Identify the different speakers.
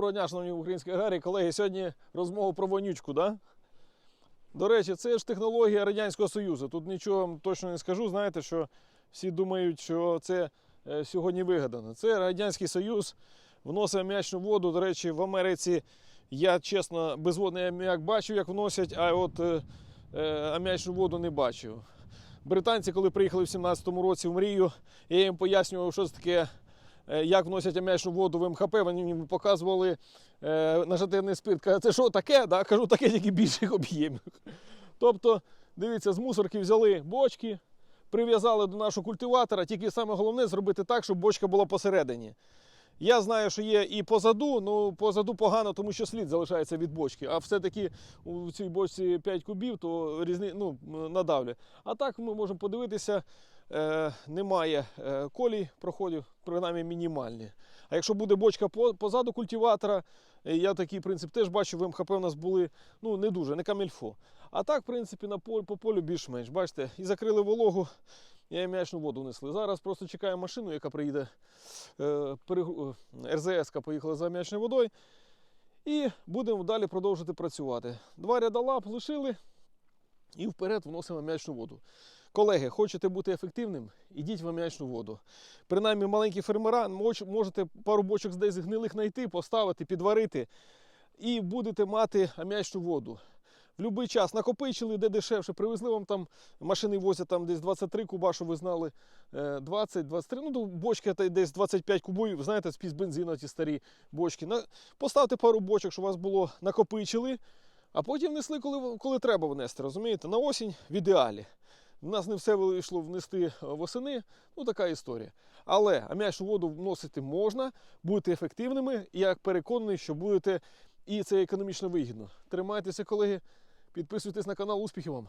Speaker 1: Доброго дня, шановні українські аграрії. Колеги, сьогодні розмова про вонючку, да? До речі, це ж технологія Радянського Союзу. Тут нічого точно не скажу. Знаєте, що всі думають, що це е, сьогодні вигадано. Це Радянський Союз вносив аміачну воду. До речі, в Америці я чесно безводний аміак бачив, як вносять, а от е, е, аміачну воду не бачив. Британці, коли приїхали в 17-му році в мрію, я їм пояснював, що це таке як вносять аміачну воду в МХП, вони мені показували е, нажативний спирт. Каже, це що таке? Да? Кажу, таке тільки більших об'ємів. Тобто, дивіться, з мусорки взяли бочки, прив'язали до нашого культиватора, тільки саме головне зробити так, щоб бочка була посередині. Я знаю, що є і позаду, ну позаду погано, тому що слід залишається від бочки. А все-таки у цій бочці 5 кубів, то різни, ну, надавлює. А так ми можемо подивитися, е, немає е, колій проходів, принаймні мінімальні. А якщо буде бочка позаду культиватора, е, я такий принцип теж бачу, в МХП у нас були ну, не дуже, не камільфо. А так, в принципі, на полі, по полю більш-менш. Бачите, і закрили вологу, і м'ячну воду внесли. Зараз просто чекаємо машину, яка приїде. Е, е, РЗС поїхала за м'ячною водою. І будемо далі продовжувати працювати. Два ряда лап лишили і вперед вносимо м'ячну воду. Колеги, хочете бути ефективним? Ідіть в м'ячну воду. Принаймні, маленькі фермера можете пару бочок десь гнилих знайти, поставити, підварити, і будете мати ам'ячну воду. Будь-який час накопичили, де дешевше, привезли вам там, машини возять там десь 23 куба, що ви знали, е, 20, 23, ну бочки та десь 25 кубів, знаєте, з бензину ті старі бочки. На, поставте пару бочок, щоб у вас було накопичили, а потім внесли, коли, коли треба внести, розумієте? На осінь в ідеалі. У нас не все вийшло внести е, восени, ну така історія. Але ам'ячну воду вносити можна, будете ефективними, і я переконаний, що будете і це економічно вигідно. Тримайтеся, колеги, підписуйтесь на канал, успіхів вам!